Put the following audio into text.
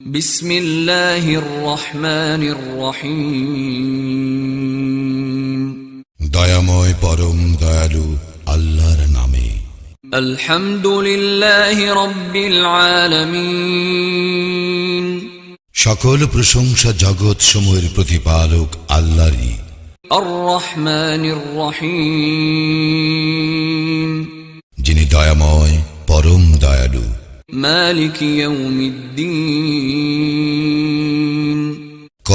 بسم الله الرحمن الرحيم দয়াময় পরম দয়ালু আল্লাহর নামে الحمد لله رب العالمين সকল প্রশংসা জগৎ সমূহের প্রতিপালক আল্লাহরই الرحمن الرحيم যিনি দয়াময় পরম দয়ালু مالك يوم الدين